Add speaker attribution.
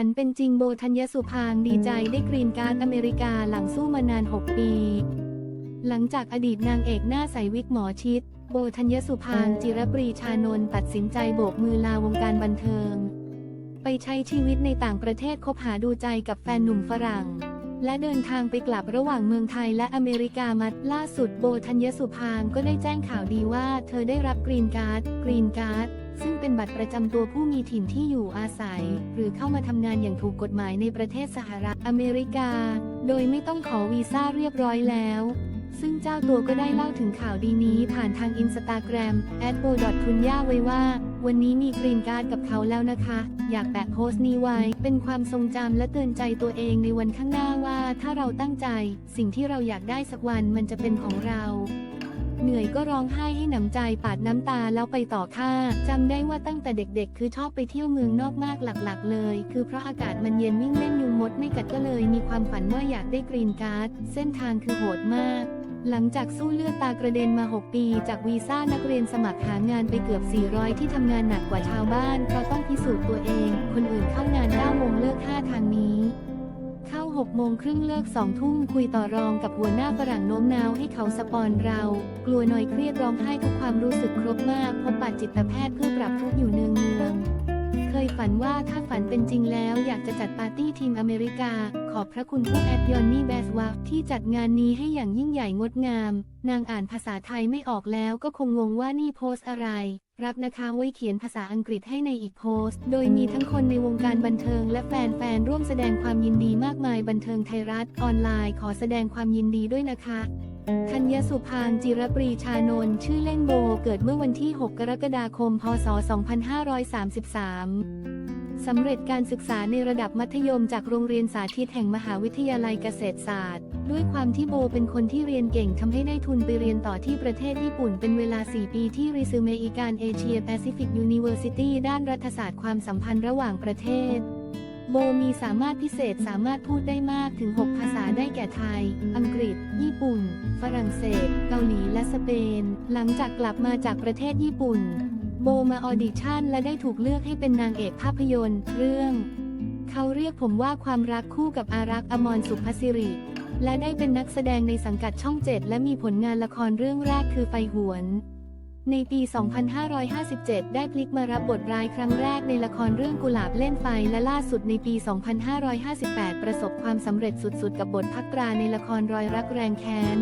Speaker 1: ฝันเป็นจริงโบธัญญสุพางดีใจได้กรีนการ์ดอเมริกาหลังสู้มานาน 6 ปี หลังจากอดีตนางเอกหน้าใสวิกหมอชิด โบธัญญสุพางจิรปรีชานนท์ตัดสินใจโบกมือลาวงการบันเทิง ไปใช้ชีวิตในต่างประเทศคบหาดูใจกับแฟนหนุ่มฝรั่ง และเดินทางไปกลับระหว่างเมืองไทยและอเมริกามาล่าสุดโบธัญญสุพางก็ได้แจ้งข่าวดีว่า เธอได้รับกรีนการ์ดกรีนการ์ด ซึ่งเป็นบัตรประจำตัวผู้มีถิ่นที่อยู่อาศัย หรือเข้ามาทำงานอย่างถูกกฎหมายในประเทศสหรัฐอเมริกา โดยไม่ต้องขอวีซ่าเรียบร้อยแล้ว ซึ่งเจ้าตัวก็ได้เล่าถึงข่าวดีนี้ผ่านทางอินสตาแกรม a d b o ทุนย่าไว้ว่า วันนี้มีกรีนการ์ดกับเขาแล้วนะคะ อยากแปะโพสต์นี้ไว้ เป็นความทรงจำและเตือนใจตัวเองในวันข้างหน้าว่า ถ้าเราตั้งใจ สิ่งที่เราอยากได้สักวันมันจะเป็นของเรา เหนื่อยก็ร้องไห้ให้หนำใจปาดน้ำตาแล้วไปต่อค่าจำได้ว่าตั้งแต่เด็กๆ คือชอบไปเที่ยวเมืองนอกมากหลักๆ เลย คือเพราะอากาศมันเย็นวิ่งเล่นยุงมดไม่กัดก็เลยมีความฝันว่าอยากได้กรีนการ์ดเส้นทางคือโหดมากหลังจากสู้เลือดตากระเด็นมา 6 ปี จากวีซ่านักเรียนสมัครหางานไปเกือบ 400 ที่ทำงานหนักกว่าชาวบ้าน เพราะต้องพิสูจน์ตัวเอง คนอื่นเข้างาน9โมงเลิก5ทางนี้ 6โมงครึ่งเลิก2ทุ่มคุยต่อรองกับหัวหน้าฝรั่งโน้มน้าวให้เขาสปอนเรา กลัวหน่อยเครียดร้องไห้ทุกความรู้สึกครบมาก พบปัดจิตแพทย์เพื่อปรับทุกอยู่เนืองเนืองๆเคยฝันว่าถ้าฝันเป็นจริงแล้วอยากจะจัดปาร์ตี้ทีมอเมริกา ขอบพระคุณผู้แอดยอนนี่แบสวาที่จัดงานนี้ให้อย่างยิ่งใหญ่งดงาม นางอ่านภาษาไทยไม่ออกแล้วก็คงงงว่านี่โพสอะไร รับนะคะไว้เขียนภาษาอังกฤษให้ในอีกโพสต์ โดยมีทั้งคนในวงการบันเทิงและแฟนๆ ร่วมแสดงความยินดีมากมายบันเทิงไทยรัฐออนไลน์ขอแสดงความยินดีด้วยนะคะ ธัญสุพางค์จิรปรีชานนท์ชื่อเล่นโบเกิดเมื่อวันที่ 6 กรกฎาคม พศ 2533 สำเร็จการศึกษาในระดับมัธยมจากโรงเรียนสาธิตแห่งมหาวิทยาลัยเกษตรศาสตร์ ด้วยความที่โบเป็นคนที่เรียนเก่งทำให้ได้ทุนไปเรียนต่อที่ประเทศญี่ปุ่นเป็นเวลา 4 ปีที่ริซูเมอิการเอเชียแปซิฟิกยูนิเวอร์ซิตี้ด้านรัฐศาสตร์ความสัมพันธ์ระหว่างประเทศ โบมีสามารถพิเศษสามารถพูดได้มากถึง 6 ภาษาได้แก่ไทย อังกฤษ ญี่ปุ่น ฝรั่งเศส เกาหลีและสเปน หลังจากกลับมาจากประเทศญี่ปุ่น โบมาออดิชั่นและได้ถูกเลือกให้เป็นนางเอกภาพยนตร์ เรื่อง เขาเรียกผมว่าความรักคู่กับอารักษ์อมรสุภสิริ และได้เป็นนักแสดงในสังกัดช่องเจ็ดและมีผลงานละครเรื่องแรกคือไฟหวน ในปี 2557 ได้พลิกมารับบทร้ายครั้งแรกในละครเรื่องกุหลาบเล่นไฟและล่าสุดในปี 2558 ประสบความสำเร็จสุดๆ กับบทพักตราในละครรอยรักแรงแค้น